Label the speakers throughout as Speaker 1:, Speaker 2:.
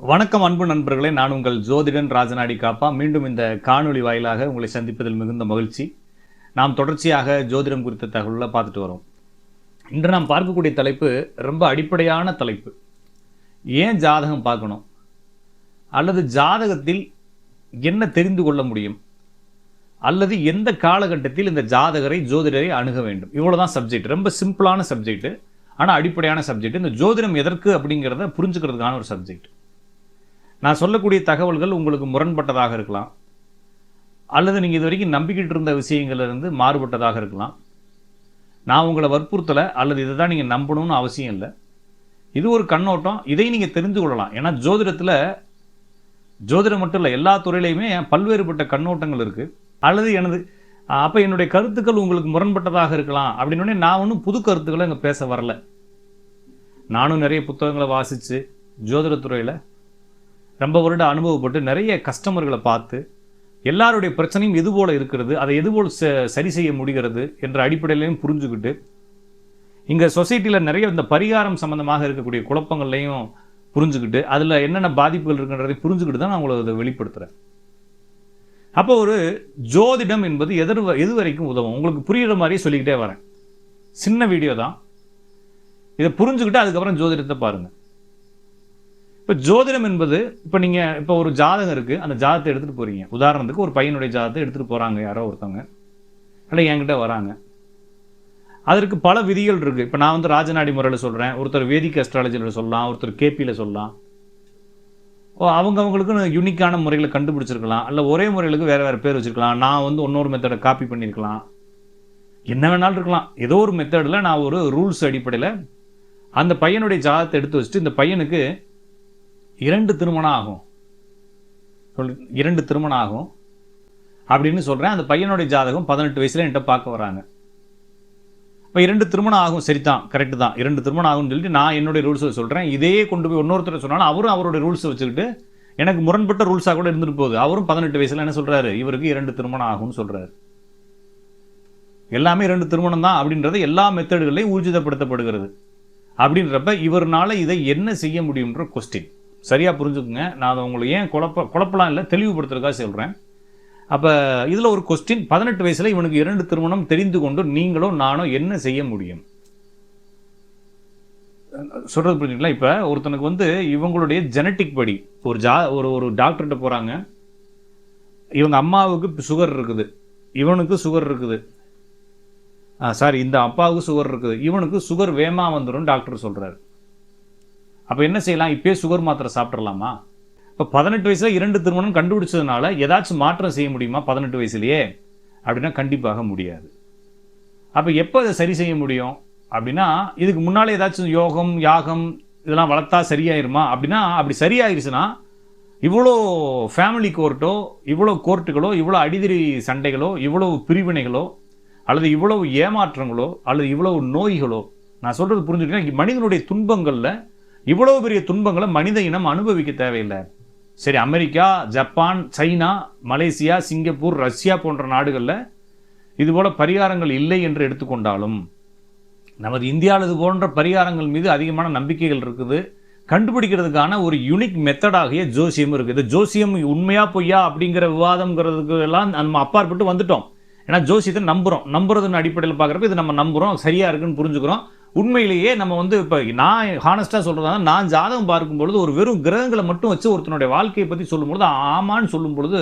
Speaker 1: வணக்கம் அன்பு நண்பர்களே. நான் உங்கள் ஜோதிடன் ராஜநாடி காப்பா. மீண்டும் இந்த காணொளி வாயிலாக உங்களை சந்திப்பதில் மிகுந்த மகிழ்ச்சி. நாம் தொடர்ச்சியாக ஜோதிடம் குறித்த தகவலை பார்த்துட்டு வரோம். இன்று நாம் பார்க்கக்கூடிய தலைப்பு ரொம்ப அடிப்படையான தலைப்பு. ஏன் ஜாதகம் பார்க்கணும்? அல்லது ஜாதகத்தில் என்ன தெரிந்து கொள்ள முடியும்? அல்லது எந்த காலகட்டத்தில் இந்த ஜாதகரை ஜோதிடரை அணுக வேண்டும்? இவ்வளோதான் சப்ஜெக்ட் ரொம்ப சிம்பிளான சப்ஜெக்ட் ஆனால் அடிப்படையான சப்ஜெக்ட் இந்த ஜோதிடம் எதற்கு அப்படிங்கிறத புரிஞ்சுக்கிறதுக்கான ஒரு சப்ஜெக்ட் நான் சொல்லக்கூடிய தகவல்கள் உங்களுக்கு முரண்பட்டதாக இருக்கலாம். அல்லது நீங்கள் இது வரைக்கும் நம்பிக்கிட்டு இருந்த விஷயங்கள்லேருந்து மாறுபட்டதாக இருக்கலாம். நான் உங்களை வற்புறுத்தலை அல்லது இதை தான் நீங்கள் நம்பணும்னு அவசியம் இல்லை. இது ஒரு கண்ணோட்டம். இதை நீங்கள் தெரிந்து கொள்ளலாம். ஏன்னா ஜோதிடத்தில் ஜோதிடம் மட்டும் இல்லை எல்லா துறையிலையுமே பல்வேறுபட்ட கண்ணோட்டங்கள் இருக்குது அல்லது எனது அப்போ என்னுடைய கருத்துக்கள் உங்களுக்கு முரண்பட்டதாக இருக்கலாம். அப்படின்னோடனே நான் ஒன்றும் புது கருத்துக்களை இங்கே பேச வரல. நானும் நிறைய புத்தகங்களை வாசித்து ஜோதிடத்துறையில் ரொம்ப வருட அனுபவப்பட்டு நிறைய கஸ்டமர்களை பார்த்து எல்லாருடைய பிரச்சனையும் எது போல் இருக்கிறது அதை எது போல் ச- சரி செய்ய முடிகிறது என்ற அடிப்படையிலையும் புரிஞ்சுக்கிட்டு இங்கே சொசைட்டியில் நிறைய இந்த பரிகாரம் சம்மந்தமாக இருக்கக்கூடிய குழப்பங்கள்லையும் புரிஞ்சுக்கிட்டு அதில் என்னென்ன பாதிப்புகள் இருக்குன்றதை புரிஞ்சுக்கிட்டு தான் நான் உங்களை அதை வெளிப்படுத்துகிறேன் அப்போ ஒரு ஜோதிடம் என்பது எதிர் எது வரைக்கும் உதவும். உங்களுக்கு புரிகிற மாதிரியே சொல்லிக்கிட்டே வரேன். சின்ன வீடியோ தான். இதை புரிஞ்சுக்கிட்டு அதுக்கப்புறம் ஜோதிடத்தை பாருங்கள் இப்போ ஜோதிடம் என்பது இப்போ நீங்கள் இப்போ ஒரு ஜாதகம் இருக்குது அந்த ஜாதகத்தை எடுத்துகிட்டு போகிறீங்க உதாரணத்துக்கு ஒரு பையனுடைய ஜாதகத்தை எடுத்துகிட்டு போகிறாங்க யாரோ ஒருத்தவங்க. இல்லை என்கிட்ட வராங்க. அதற்கு பல விதிகள் இருக்குது இப்போ நான் வந்து ராஜநாடி முறையில் சொல்கிறேன் ஒருத்தர் வேதிக் அஸ்ட்ராலஜியில் சொல்லலாம் ஒருத்தர் கேபியில் சொல்லலாம். ஓ அவங்க அவங்களுக்கு யூனிக்கான முறைகளை கண்டுபிடிச்சிருக்கலாம். அல்ல ஒரே முறைகளுக்கு வேறு வேறு பேர் வச்சுருக்கலாம். நான் வந்து இன்னொரு மெத்தடை காப்பி பண்ணியிருக்கலாம் என்ன வேணாலும் இருக்கலாம். ஏதோ ஒரு மெத்தடில் நான் ஒரு ரூல்ஸ் அடிப்படையில் அந்த பையனுடைய ஜாதகத்தை எடுத்து வச்சுட்டு இந்த பையனுக்கு இரண்டு திருமணம் ஆகும். சொல் இரண்டு திருமணம் ஆகும். அப்படின்னு சொல்கிறேன் அந்த பையனுடைய ஜாதகம் பதினெட்டு வயசில் என்கிட்ட பார்க்க வராங்க. இப்போ இரண்டு திருமணம் ஆகும். சரி தான் கரெக்டு தான். இரண்டு திருமணம் ஆகும்னு சொல்லிட்டு நான் என்னுடைய ரூல்ஸை சொல்கிறேன் இதையே கொண்டு போய் இன்னொருத்தர் சொன்னாலும் அவரும் அவருடைய ரூல்ஸை வச்சுக்கிட்டு எனக்கு முரண்பட்ட ரூல்ஸாக கூட இருந்துட்டு போகுது. அவரும் பதினெட்டு வயசில் என்ன சொல்கிறாரு இவருக்கு இரண்டு திருமணம் ஆகும்னு சொல்கிறாரு எல்லாமே இரண்டு திருமணம் தான் அப்படின்றது எல்லா மெத்தடுகளையும் ஊர்ஜிதப்படுத்தப்படுகிறது. அப்படின்றப்ப இவர்னால இதை என்ன செய்ய முடியுன்ற கொஸ்டின் சரியாக புரிஞ்சுக்குங்க. நான் அதை உங்களுக்கு ஏன் குழப்ப குழப்பலாம் இல்லை தெளிவுபடுத்துறதுக்காக சொல்கிறேன் அப்போ இதில் ஒரு கொஸ்டின் பதினெட்டு வயசில் இவனுக்கு இரண்டு திருமணம் தெரிந்து கொண்டு நீங்களோ நானோ என்ன செய்ய முடியும்? சொல்கிறது புரிஞ்சுக்கலாம் இப்போ ஒருத்தனுக்கு வந்து இவங்களுடைய ஜெனட்டிக் படி ஒரு ஜா ஒரு ஒரு டாக்டர்கிட்ட போகிறாங்க இவங்க அம்மாவுக்கு சுகர் இருக்குது. இவனுக்கு சுகர் இருக்குது. சாரி இந்த அப்பாவுக்கு சுகர் இருக்குது. இவனுக்கு சுகர் வேமா வந்துடும் டாக்டர் சொல்கிறாரு அப்போ என்ன செய்யலாம்? இப்பயே சுகர் மாத்திரை சாப்பிட்றலாமா இப்போ பதினெட்டு வயசில் இரண்டு திருமணம் கண்டுபிடிச்சதுனால ஏதாச்சும் மாற்றம் செய்ய முடியுமா பதினெட்டு வயசுலேயே? அப்படின்னா கண்டிப்பாக முடியாது. அப்போ எப்போ அதை சரி செய்ய முடியும்? அப்படின்னா இதுக்கு முன்னால் ஏதாச்சும் யோகம் யாகம் இதெல்லாம் வளர்த்தா சரியாயிருமா? அப்படின்னா அப்படி சரியாயிருச்சுன்னா இவ்வளோ ஃபேமிலி கோர்ட்டோ இவ்வளோ கோர்ட்டுகளோ இவ்வளோ அடிதிரி சண்டைகளோ இவ்வளோ பிரிவினைகளோ அல்லது இவ்வளவு ஏமாற்றங்களோ அல்லது இவ்வளவு நோய்களோ நான் சொல்கிறது புரிஞ்சுக்கிட்டேன் மனிதனுடைய துன்பங்களில் இவ்வளவு பெரிய துன்பங்களை மனித இனம் அனுபவிக்க தேவையில்லை. சரி America Japan China Malaysia Singapore Russia போன்ற நாடுகளில் இதுபோல் பரிகாரங்கள் இல்லை என்று எடுத்துக்கொண்டாலும் நமது இந்தியாவில் இது போன்ற பரிகாரங்கள் மீது அதிகமான நம்பிக்கைகள் இருக்குது. கண்டுபிடிக்கிறதுக்கான ஒரு யூனிக் மெத்தடாகிய ஜோசியம் இருக்குது. ஜோசியம் உண்மையா பொய்யா அப்படிங்கிற விவாதம்ங்கிறதுக்கு எல்லாம் நம்ம அப்பாற்பட்டு வந்துட்டோம். ஏன்னா ஜோசியத்தை நம்புகிறோம் நம்புறதுன்னு அடிப்படையில் பார்க்குறப்ப இது நம்ம நம்புகிறோம் சரியாக இருக்குன்னு புரிஞ்சுக்கிறோம். உண்மையிலேயே நம்ம வந்து இப்போ நான் ஹானஸ்ட்டாக சொல்கிறதா நான் ஜாதகம் பார்க்கும் பொழுது ஒரு வெறும் கிரகங்களை மட்டும் வச்சு ஒருத்தனுடைய வாழ்க்கையை பற்றி சொல்லும்பொழுது ஆமான்னு சொல்லும் பொழுது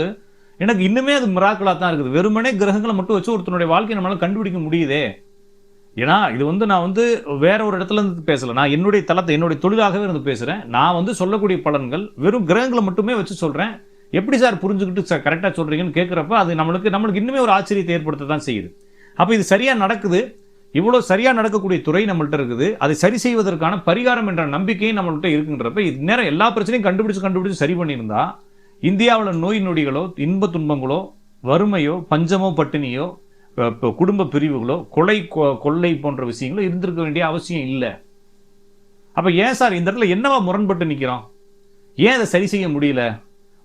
Speaker 1: எனக்கு இன்னுமே அது மிராக்களாக தான் இருக்குது. வெறுமனே கிரகங்களை மட்டும் வச்சு ஒருத்தனுடைய வாழ்க்கையை நம்மளால் கண்டுபிடிக்க முடியுதே. ஏன்னா இது வந்து நான் வந்து வேற ஒரு இடத்துல இருந்து பேசலை. நான் என்னுடைய தளத்தை என்னுடைய தொழிலாகவே இருந்து பேசுகிறேன் நான் வந்து சொல்லக்கூடிய பலன்கள் வெறும் கிரகங்களை மட்டுமே வச்சு சொல்கிறேன் எப்படி சார் புரிஞ்சுக்கிட்டு சார் கரெக்டாக சொல்கிறீங்கன்னு கேட்குறப்ப அது நம்மளுக்கு நம்மளுக்கு இன்னுமே ஒரு ஆச்சரியத்தை ஏற்படுத்த தான் செய்யுது. அப்போ இது சரியாக நடக்குது. இவ்வளோ சரியாக நடக்கக்கூடிய துறை நம்மள்ட்ட இருக்குது. அதை சரி செய்வதற்கான பரிகாரம் என்ற நம்பிக்கையும் நம்மள்கிட்ட இருக்குன்றப்ப இது நேரம் எல்லா பிரச்சனையும் கண்டுபிடிச்சு கண்டுபிடிச்சு சரி பண்ணியிருந்தா இந்தியாவில் நோய் நொடிகளோ இன்ப துன்பங்களோ வறுமையோ பஞ்சமோ பட்டினியோ இப்போ குடும்ப பிரிவுகளோ கொலை கொ- கொள்ளை போன்ற விஷயங்களோ இருந்திருக்க வேண்டிய அவசியம் இல்லை. அப்போ ஏன் சார் இந்த இடத்துல என்னவா முரண்பட்டு நிற்கிறோம் ஏன் அதை சரி செய்ய முடியல?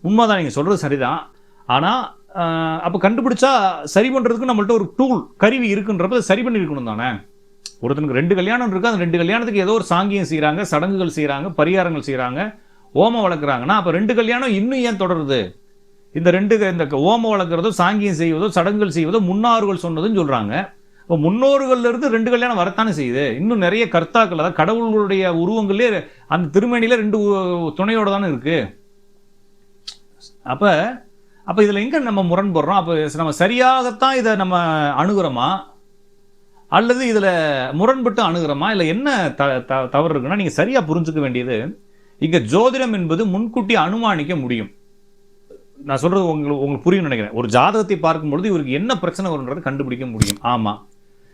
Speaker 1: உண்மைதான் நீங்கள் சொல்கிறது சரிதான். ஆனால் அப்போ கண்டுபிடிச்சா சரி பண்ணுறதுக்கு நம்மள்ட்ட ஒரு டூல் கருவி இருக்குன்றப்ப அதை சரி பண்ணியிருக்கணும் தானே? ஒருத்தனுக்கு ரெண்டு கல்யாணம் இருக்குது அந்த ரெண்டு கல்யாணத்துக்கு ஏதோ ஒரு சாங்கியம் செய்கிறாங்க சடங்குகள் செய்கிறாங்க பரிகாரங்கள் செய்கிறாங்க ஓமம் வளர்க்குறாங்கன்னா அப்போ ரெண்டு கல்யாணம் இன்னும் ஏன் தொடருது? இந்த ரெண்டு இந்த ஓமம் வளர்க்குறதோ சாங்கியம் செய்வதோ சடங்குகள் செய்வதோ முன்னார்கள் சொன்னதுன்னு சொல்கிறாங்க இப்போ முன்னோர்கள்லேருந்து ரெண்டு கல்யாணம் வரத்தானே செய்யுது? இன்னும் நிறைய கர்த்தாக்கள் அதாவது கடவுள்களுடைய உருவங்களே அந்த திருமணியில் ரெண்டு துணையோடு துணையோட தானே இருக்குது அப்போ அப்போ இதில் எங்கே நம்ம முரண்படுறோம்? அப்போ நம்ம சரியாகத்தான் இதை நம்ம அணுகிறோமா? அல்லது இதில் முரண்பட்டு அணுகிறோமா? இல்லை என்ன த த- தவறு இருக்குன்னா நீங்கள் சரியாக புரிஞ்சுக்க வேண்டியது இங்கே ஜோதிடம் என்பது முன்கூட்டி அனுமானிக்க முடியும். நான் சொல்கிறது உங்களுக்கு உங்களுக்கு புரியும் நினைக்கிறேன். ஒரு ஜாதகத்தை பார்க்கும்பொழுது இவருக்கு என்ன பிரச்சனை வரும்ன்றதை கண்டுபிடிக்க முடியும். ஆமாம்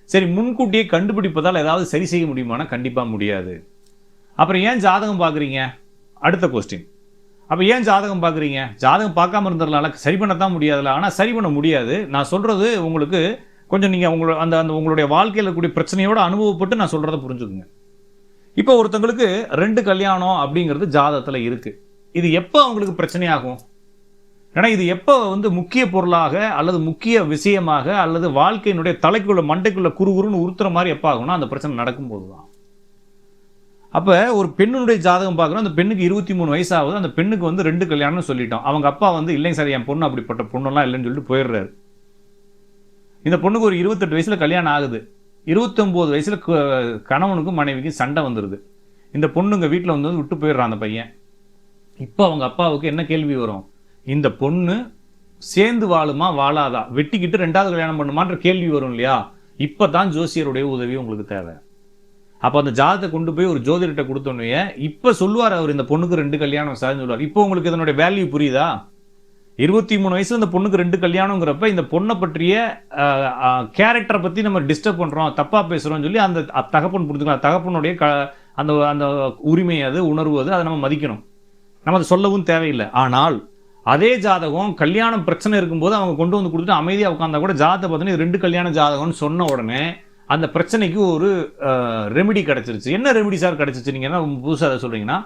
Speaker 1: சரி முன்கூட்டியே கண்டுபிடிப்பதால் ஏதாவது சரி செய்ய முடியுமானா கண்டிப்பாக முடியாது. அப்புறம் ஏன் ஜாதகம் பார்க்குறீங்க? அடுத்த கொஸ்டின் அப்போ ஏன் ஜாதகம் பார்க்குறீங்க ஜாதகம் பார்க்காம இருந்துடலாம்ல சரி பண்ணத்தான் முடியாதுல்ல. ஆனால் சரி பண்ண முடியாது. நான் சொல்கிறது உங்களுக்கு கொஞ்சம் நீங்கள் உங்களோட அந்த அந்த உங்களுடைய வாழ்க்கையில் இருக்கக்கூடிய பிரச்சனையோட அனுபவப்பட்டு நான் சொல்கிறத புரிஞ்சுக்குங்க. இப்போ ஒருத்தங்களுக்கு ரெண்டு கல்யாணம் அப்படிங்கிறது ஜாதகத்தில் இருக்குது இது எப்போ அவங்களுக்கு பிரச்சனையாகும்? ஏன்னா இது எப்போ வந்து முக்கிய பொருளாக அல்லது முக்கிய விஷயமாக அல்லது வாழ்க்கையினுடைய தலைக்குள்ள மண்டைக்குள்ள குறுகுறுன்னு உறுத்துற மாதிரி எப்போ ஆகும்னா அந்த பிரச்சனை நடக்கும்போது தான் அப்போ ஒரு பெண்ணுடைய ஜாதகம் பார்க்குறோம் அந்த பெண்ணுக்கு இருபத்தி மூணு வயசாகுது. அந்த பெண்ணுக்கு வந்து ரெண்டு கல்யாணம்னு சொல்லிட்டோம். அவங்க அப்பா வந்து இல்லைங்க சார் என் பொண்ணு அப்படிப்பட்ட பொண்ணுலாம் இல்லைன்னு சொல்லிட்டு போயிடுறாரு. இந்த பொண்ணுக்கு ஒரு இருபத்தெட்டு வயசில் கல்யாணம் ஆகுது. இருபத்தொம்போது வயசில் க- கணவனுக்கும் மனைவிக்கும் சண்டை வந்துடுது இந்த பொண்ணுங்க வீட்டில் வந்து விட்டு போயிடுறான் அந்த பையன். இப்போ அவங்க அப்பாவுக்கு என்ன கேள்வி வரும்? இந்த பொண்ணு சேர்ந்து வாழுமா? வாழாதா? வெட்டிக்கிட்டு ரெண்டாவது கல்யாணம் பண்ணுமான்ற கேள்வி வரும் இல்லையா? இப்போ தான் ஜோசியருடைய உதவி உங்களுக்கு தேவை. அப்போ அந்த ஜாதத்தை கொண்டு போய் ஒரு ஜோதிடர்கிட்ட கொடுத்தோன்னே இப்போ சொல்லுவார் அவர் இந்த பொண்ணுக்கு ரெண்டு கல்யாணம் சார்னு சொல்லுவார். இப்போ உங்களுக்கு இதனுடைய வேல்யூ புரியுதா? இருபத்தி மூணு வயசுல இந்த பொண்ணுக்கு ரெண்டு கல்யாணங்கிறப்ப இந்த பொண்ணை பற்றிய கேரக்டரை பற்றி நம்ம டிஸ்டர்ப் பண்ணுறோம் தப்பாக பேசுகிறோம் சொல்லி அந்த தகப்பன் புரிஞ்சுக்கலாம் தகப்பனுடைய க அந்த அந்த உரிமை அது உணர்வு அது அதை நம்ம மதிக்கணும். நம்ம அதை சொல்லவும் தேவையில்லை. ஆனால் அதே ஜாதகம் கல்யாணம் பிரச்சனை இருக்கும்போது அவங்க கொண்டு வந்து கொடுத்துட்டு அமைதியாக உட்காந்தா கூட ஜாதகத்தை பார்த்தோன்னா ரெண்டு கல்யாண ஜாதகம்னு சொன்ன உடனே அந்த பிரச்சனைக்கு ஒரு ரெமெடி கிடச்சிருச்சு. என்ன ரெமெடி சார் கிடச்சிச்சு? நீங்கன்னா என்ன புதுசாக அதை சொல்கிறீங்கன்னா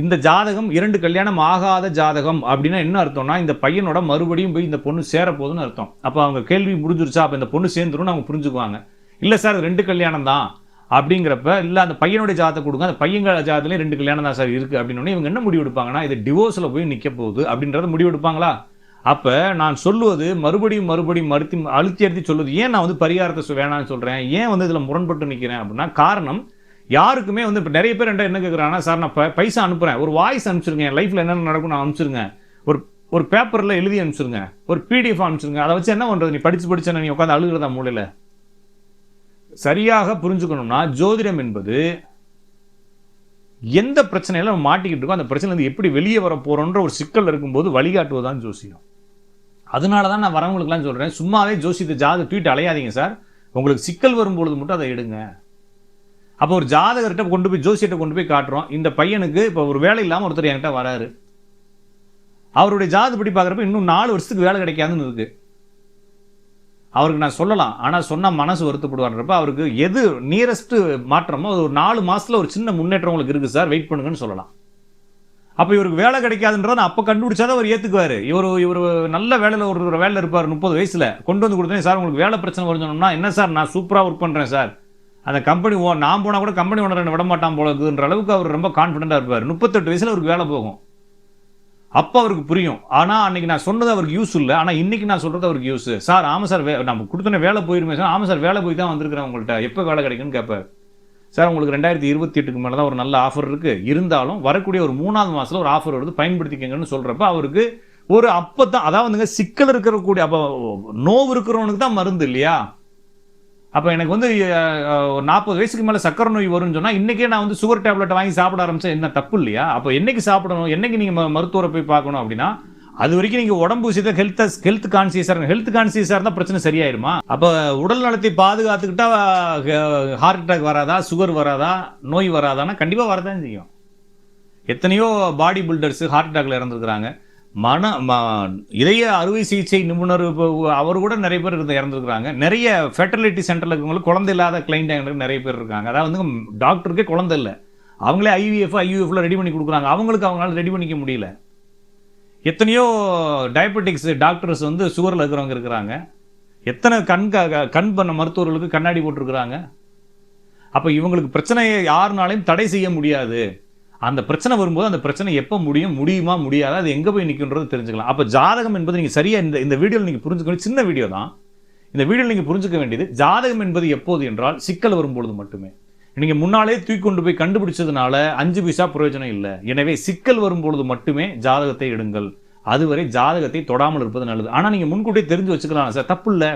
Speaker 1: இந்த ஜாதகம் இரண்டு கல்யாணம் ஆகாத ஜாதகம் அப்படின்னா என்ன அர்த்தம்னா இந்த பையனோட மறுபடியும் போய் இந்த பொண்ணு சேரப்போகுதுன்னு அர்த்தம். அப்போ அவங்க கேள்வி முடிஞ்சிருச்சா? அப்போ இந்த பொண்ணு சேர்ந்துரும்னு அவங்க புரிஞ்சுக்குவாங்க. இல்லை சார் ரெண்டு கல்யாணம் தான் அப்படிங்கிறப்ப இல்லை அந்த பையனுடைய ஜாதத்தை கொடுங்க. அந்த பையங்க ஜாதத்துலேயும் ரெண்டு கல்யாணம் தான் சார் இருக்குது அப்படின்னு இவங்க என்ன முடிவு எடுப்பாங்கன்னா இது டிவோர்ஸில் போய் நிற்க போகுது அப்படின்றத முடிவு எடுப்பாங்களா அப்போ நான் சொல்லுவது மறுபடியும் மறுபடியும் மறுத்தி அழுத்தி அழுத்தி சொல்லுவது ஏன் நான் வந்து பரிகாரத்தை சொ- வேணாம்னு சொல்கிறேன் ஏன் வந்து இதில் முரண்பட்டு நிற்கிறேன் அப்படின்னா காரணம் யாருக்குமே வந்து இப்போ நிறைய பேர் என்ன என்ன கேட்குறாங்கன்னா சார் நான் ப- பைசா அனுப்புகிறேன் ஒரு வாய்ஸ் அனுப்பிச்சிருங்க. என் லைஃப்பில் என்னென்ன நடக்கும் நான் அனுப்பிச்சிருங்க. ஒரு ஒரு பேப்பரில் எழுதி அனுப்பிச்சிருங்க. ஒரு பிடிஎஃப் அனுப்பிச்சிருங்க. அதை வச்சு என்ன பண்ணுறது நீ படித்து படிச்சு நீ உட்காந்து அழுகிறதா மூலையில் சரியாக புரிஞ்சுக்கணும்னா ஜோதிடம் என்பது எந்த பிரச்சனையில் நம்ம மாட்டிக்கிட்டு இருக்கோ அந்த பிரச்சனையில எப்படி வெளியே வர போகிறோன்ற ஒரு சிக்கல் இருக்கும்போது வழிகாட்டுவதுதான் ஜோசியம். அதனால தான் நான் வரவங்களுக்குலாம் சொல்கிறேன் சும்மாவே ஜோசியத்தை ஜாத ட்வீட் அலையாதீங்க சார் உங்களுக்கு சிக்கல் வரும்பொழுது மட்டும் அதை எடுங்க. அப்போ ஒரு ஜாதகர்கிட்ட கொண்டு போய் ஜோசியத்தை கொண்டு போய் காட்டுறோம். இந்த பையனுக்கு இப்போ ஒரு வேலை இல்லாமல் ஒருத்தர் என்கிட்ட வராரு. அவருடைய ஜாதப்படி பார்க்குறப்ப இன்னும் நாலு வருஷத்துக்கு வேலை கிடைக்காதுன்னு இருக்குது அவருக்கு நான் சொல்லலாம். ஆனால் சொன்னால் மனசு வருத்தப்படுவார்ன்றப்ப அவருக்கு எது நியரஸ்ட்டு மாற்றமோ அது ஒரு நாலு மாதத்தில் ஒரு சின்ன முன்னேற்றம் உங்களுக்கு இருக்குது சார் வெயிட் பண்ணுங்கன்னு சொல்லலாம். அப்போ இவருக்கு வேலை கிடைக்காதுன்றத நான் அப்போ கண்டுபிடிச்சாதான் அவர் ஏற்றுக்குவார் இவர் இவர் நல்ல வேலையில் ஒரு ஒரு வேலையில் இருப்பார் முப்பது வயசில். கொண்டு வந்து கொடுத்தேன் சார் உங்களுக்கு வேலை பிரச்சனை வரும்னு சொன்னோம்னா என்ன சார்? நான் சூப்பராக ஒர்க் பண்ணுறேன் சார். அந்த கம்பெனி ஓ நான் போனால் கூட கம்பெனி ஓனர் விடமாட்டான் போல இருக்குன்ற அளவுக்கு அவர் ரொம்ப கான்ஃபிடென்ட்டாக இருப்பார். முப்பத்தெட்டு வயசில் அவருக்கு வேலை போகும். அப்போ அவருக்கு புரியும். ஆனால் அன்னைக்கு நான் சொன்னது அவருக்கு யூஸ் இல்லை. ஆனால் இன்றைக்கி நான் சொல்கிறது அவருக்கு யூஸ் சார் ஆமாம் சார் வே நம்ம கொடுத்தோன்னே வேலை போயிருமே சார். ஆமாம் சார் வேலை போய் தான் வந்திருக்கிறேன் உங்கள்கிட்ட எப்போ வேலை கிடைக்குன்னு கேட்பார் சார் உங்களுக்கு ரெண்டாயிரத்தி இருபத்தி எட்டுக்கு மேலே தான் ஒரு நல்ல ஆஃபர் இருக்குது இருந்தாலும் வரக்கூடிய ஒரு மூணாவது மாதத்தில் ஒரு ஆஃபர் வருது பயன்படுத்திக்கங்கன்னு சொல்கிறப்ப அவருக்கு ஒரு அப்போ தான் அதாவது வந்துங்க சிக்கல் இருக்கக்கூடிய அப்போ நோவு இருக்கிறவனுக்கு தான் மருந்து இல்லையா? அப்போ எனக்கு வந்து ஒரு நாற்பது வயசுக்கு மேலே சக்கரை நோய் வரும்னு சொன்னால் இன்றைக்கே நான் வந்து சுகர் டேப்லெட் வாங்கி சாப்பிட ஆரம்பித்தேன் என்ன தப்பு இல்லையா? அப்போ என்றைக்கு சாப்பிடணும் என்னைக்கு நீங்கள் மருத்துவரை போய் பார்க்கணும் அப்படின்னா அது வரைக்கும் நீங்கள் உடம்பு விஷயத்தை ஹெல்த் ஹெல்த் கான்சியஸாக இருங்க. ஹெல்த் கான்சியஸாக இருந்தால் பிரச்சனை சரியாயிருமா? அப்போ உடல் நலத்தை பாதுகாத்துக்கிட்டா ஹார்ட் அட்டாக் வராதா? சுகர் வராதா? நோய் வராதான்னா கண்டிப்பாக வரதான் செய்யும். எத்தனையோ பாடி பில்டர்ஸ் ஹார்ட் அட்டாக்ல இறந்துருக்குறாங்க. மன ம- இதய அறுவை சிகிச்சை நிபுணர் இப்போ அவர் கூட நிறைய பேர் இருந்து இறந்துருக்குறாங்க. நிறைய ஃபெர்டிலிட்டி சென்டரில் இருக்கவங்களுக்கு குழந்தை இல்லாத கிளைண்ட் நிறைய பேர் இருக்காங்க. அதாவது வந்து டாக்டருக்கே குழந்தை இல்லை. அவங்களே ஐவிஎஃப் ஐயூஎஃப்ல ரெடி பண்ணி கொடுக்குறாங்க. அவங்களுக்கு அவங்களால ரெடி பண்ணிக்க முடியல. எத்தனையோ டயபெட்டிக்ஸ் டாக்டர்ஸ் வந்து சுகரில் இருக்கிறவங்க இருக்கிறாங்க. எத்தனை கண் கண் பண்ண மருத்துவர்களுக்கு கண்ணாடி போட்டிருக்கிறாங்க? அப்போ இவங்களுக்கு பிரச்சனையை யாருனாலையும் தடை செய்ய முடியாது. அந்த பிரச்சனை வரும்போது அந்த பிரச்சனை எப்போ முடியும் முடியுமா முடியாது அது எங்கே போய் நிற்கின்றது தெரிஞ்சுக்கலாம். அப்போ ஜாதகம் என்பது நீங்கள் சரியாக இந்த இந்த வீடியோவில் நீங்கள் புரிஞ்சுக்கணும் சின்ன வீடியோ தான் இந்த வீடியோவில் நீங்கள் புரிஞ்சுக்க வேண்டியது ஜாதகம் என்பது எப்போது என்றால் சிக்கல் வரும்பொழுது மட்டுமே. நீங்கள் முன்னாலே தூக்கி கொண்டு போய் கண்டுபிடிச்சதுனால அஞ்சு பைசா பிரயோஜனம் இல்லை. எனவே சிக்கல் வரும்பொழுது மட்டுமே ஜாதகத்தை எடுங்கள். அதுவரை ஜாதகத்தை தொடாமல் இருப்பது நல்லது. ஆனால் நீங்கள் முன்கூட்டியே தெரிஞ்சு வச்சுக்கலாம். சார் தப்பு இல்லை.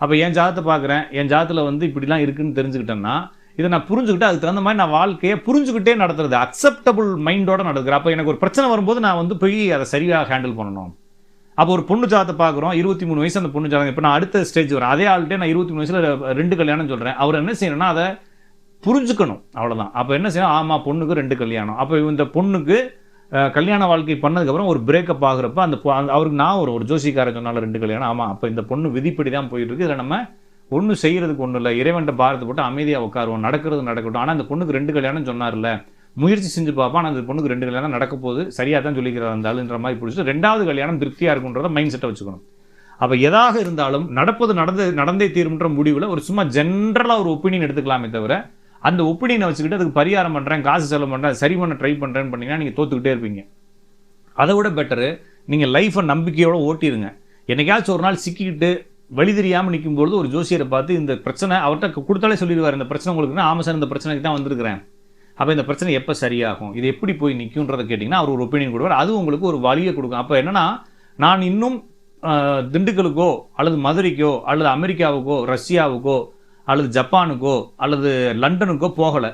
Speaker 1: அப்போ என் ஜாதத்தை பார்க்குறேன். என் ஜாதத்தில் வந்து இப்படிலாம் இருக்குன்னு தெரிஞ்சுக்கிட்டேன்னா இதை நான் புரிஞ்சுக்கிட்டு அதுக்கு தகுந்த மாதிரி நான் வாழ்க்கையை புரிஞ்சுக்கிட்டே நடத்துறது அக்செப்டபுள் மைண்டோட நடக்கிறேன் அப்போ எனக்கு ஒரு பிரச்சனை வரும்போது நான் வந்து போய் அதை சரியாக ஹேண்டில் பண்ணணும். அப்போ ஒரு பொண்ணு ஜாதத்தை பார்க்குறோம். இருபத்தி மூணு வயசு அந்த பொண்ணு ஜாதகம். இப்போ நான் அடுத்த ஸ்டேஜ் வரேன் அதே ஆள்கிட்டே நான் இருபத்தி மூணு வயசில் ரெண்டு கல்யாணம் சொல்கிறேன் அவர் என்ன செய்யணும்னா அதை புரிஞ்சுக்கணும். அவ்வளோதான் அப்போ என்ன செய்யணும்? ஆமாம் பொண்ணுக்கு ரெண்டு கல்யாணம். அப்போ இந்த பொண்ணுக்கு கல்யாண வாழ்க்கை பண்ணதுக்கப்புறம் ஒரு பிரேக்கப் ஆகுறப்ப அந்த அவருக்கு நான் ஒரு ஒரு ஜோசிக்காரன் சொன்னாலும் ரெண்டு கல்யாணம். ஆமாம் அப்போ இந்த பொண்ணு விதிப்படி தான் போயிட்டு இருக்கு இதில் நம்ம ஒன்றும் செய்கிறதுக்கு ஒன்றும் இல்லை. இறைவன்ட்ட பாரத்தை போட்டு அமைதியாக உட்காருவோம். நடக்கிறது நடக்கட்டும். ஆனால் அந்த பொண்ணுக்கு ரெண்டு கல்யாணம் சொன்னார்ல. முயற்சி செஞ்சு பார்ப்போம். ஆனால் அந்த பொண்ணுக்கு ரெண்டு கல்யாணம் நடக்க போகுது. சரியாக தான் சொல்லிக்கிறார் இருந்தாலுன்ற மாதிரி பிடிச்சி ரெண்டாவது கல்யாணம் திருப்தியாக இருக்குன்றத மைண்ட் செட்டை வச்சுக்கணும். அப்போ எதாக இருந்தாலும் நடப்பது நடந்து நடந்தே தீரும்ன்ற முடிவில் ஒரு சும்மா ஜென்ரலாக ஒரு ஒப்பீனியன் எடுத்துக்கலாமே தவிர அந்த ஒப்பீனியனை வச்சுக்கிட்டு அதுக்கு பரிகாரம் பண்ணுறேன் காசு செலவு பண்ணுறேன் சரி பண்ண ட்ரை பண்ணுறேன்னு பண்ணிங்கன்னா நீங்கள் தோத்துக்கிட்டே இருப்பீங்க. அதை விட பெட்டரு நீங்கள் லைஃப்பை நம்பிக்கையோடு ஓட்டிடுங்க என்னைக்காச்சும் ஒரு நாள் சிக்கிக்கிட்டு வழி தெரியாமல் நிற்கும்பொழுது ஒரு ஜோசியரை பார்த்து இந்த பிரச்சனை அவர்கிட்ட கொடுத்தாலே சொல்லிடுவார் இந்த பிரச்சனை உங்களுக்குன்னா ஆமாம் சார் இந்த பிரச்சனைக்கு தான் வந்திருக்கிறேன். அப்போ இந்த பிரச்சனை எப்போ சரியாகும்? இது எப்படி போய் நிற்கும்ன்றதை கேட்டிங்கன்னா அவர் ஒரு ஒப்பீனியன் கொடுப்பார். அது உங்களுக்கு ஒரு வழியை கொடுக்கும். அப்போ என்னன்னா நான் இன்னும் திண்டுக்கலுக்கோ அல்லது மதுரைக்கோ அல்லது அமெரிக்காவுக்கோ ரஷ்யாவுக்கோ அல்லது ஜப்பானுக்கோ அல்லது லண்டனுக்கோ போகலை.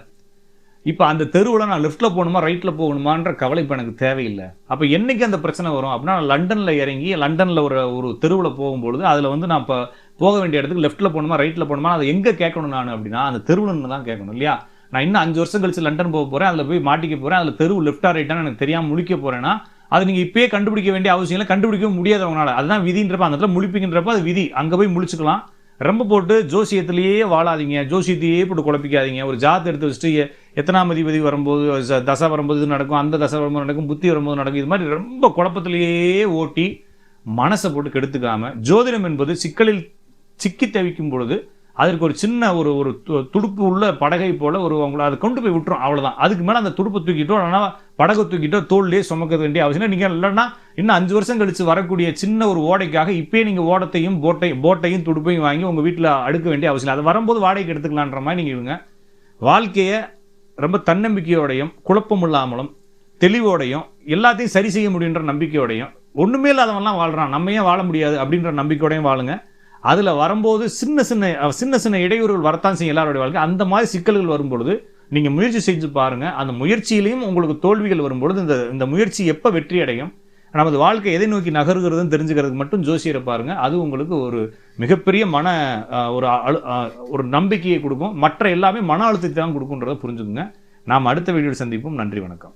Speaker 1: இப்போ அந்த தெருவில் நான் லெஃப்ட்டில் போகணுமா ரைட்டில் போகணுமான்ற கவலை இப்போ எனக்கு தேவையில்லை. அப்போ என்றைக்கு அந்த பிரச்சனை வரும்? அப்படின்னா நான் லண்டனில் இறங்கி லண்டனில் ஒரு ஒரு தெருவில் போகும்பொழுது அதில் வந்து நான் இப்போ போக வேண்டிய இடத்துக்கு லெஃப்ட்டில் போகணுமா ரைட்டில் போகணுமா அதை எங்கே கேட்கணும் நான் அப்படின்னா அந்த தெருவில் தான் கேட்கணும் இல்லையா? நான் இன்னும் அஞ்சு வருஷம் கழிச்சு லண்டன் போக போகிறேன் அதில் போய் மாட்டிக்க போகிறேன் அதில் தெருவு லெஃப்டாக ரைட்டான்னு எனக்கு தெரியாமல் முழிக்க போகிறேன்னா அது நீங்கள் இப்பயே கண்டுபிடிக்க வேண்டிய அவசியம் இல்லை. கண்டுபிடிக்கவும் முடியாதவங்களால அதுதான் விதின்றப்ப அந்த இடத்துல முழிப்பிக்கின்றப்ப அது விதி. அங்கே போய் முழிச்சுக்கலாம். ரொம்ப போட்டு ஜோசியத்திலேயே வாழாதீங்க ஜோசியத்தையே போட்டு குழப்பிக்காதீங்க. ஒரு ஜாத் எடுத்து வச்சுட்டு எத்தனாம் அதிபதி வரும்போது தசை வரும்போது இது நடக்கும் அந்த தசை வரும்போது நடக்கும் புத்தி வரும்போது நடக்கும் இது மாதிரி ரொம்ப குழப்பத்திலேயே ஓட்டி மனசை போட்டு கெடுத்துக்காமல் ஜோதிடம் என்பது சிக்கலில் சிக்கி தவிக்கும் பொழுது அதற்கு ஒரு சின்ன ஒரு ஒரு து- துடுப்பு உள்ள படகை போல ஒரு உங்களை அதை கொண்டு போய் விட்டுரும் அவ்வளோதான் அதுக்கு மேலே அந்த துடுப்பை தூக்கிட்டோ இல்லைன்னா படகை தூக்கிட்டோ தோல்லே சுமக்க வேண்டிய அவசியம் இல்லை. நீங்கள் இல்லைன்னா இன்னும் அஞ்சு வருஷம் கழிச்சு வரக்கூடிய சின்ன ஒரு ஓடைக்காக இப்போயே நீங்கள் ஓடத்தையும் போட்டையும் போட்டையும் துடுப்பையும் வாங்கி உங்கள் வீட்டில் அடுக்க வேண்டிய அவசியம் இல்லை. அது வரும்போது வாடகைக்கு எடுத்துக்கலான்ற மாதிரி நீங்கள் இருங்க வாழ்க்கையை ரொம்ப தன்னம்பிக்கையோடையும் குழப்பம் இல்லாமலும் தெளிவோடையும் எல்லாத்தையும் சரி செய்ய முடியுன்ற நம்பிக்கையோடையும் ஒன்றுமே இல்லாதவன்லாம் வாழ்கிறான் நம்ம ஏன் வாழ முடியாது அப்படின்ற நம்பிக்கையோடையும் வாழுங்க. அதில் வரும்போது சின்ன சின்ன சின்ன சின்ன இடையூறுகள் வரத்தான் செய்யும் எல்லாருடைய வாழ்க்கை. அந்த மாதிரி சிக்கல்கள் வரும்பொழுது நீங்கள் முயற்சி செஞ்சு பாருங்கள் அந்த முயற்சியிலையும் உங்களுக்கு தோல்விகள் வரும்பொழுது இந்த இந்த முயற்சி எப்போ வெற்றி அடையும் நமது வாழ்க்கை எதை நோக்கி நகருகிறதுன்னு தெரிஞ்சுக்கிறதுக்கு மட்டும் ஜோசியரை பாருங்க. அது உங்களுக்கு ஒரு மிகப்பெரிய மன ஒரு அழு ஒரு நம்பிக்கையை கொடுக்கும். மற்ற எல்லாமே மன அழுத்தத்தை தான் கொடுக்குன்றதை புரிஞ்சுக்குங்க. நாம் அடுத்த வீடியோவில் சந்திப்போம். நன்றி வணக்கம்.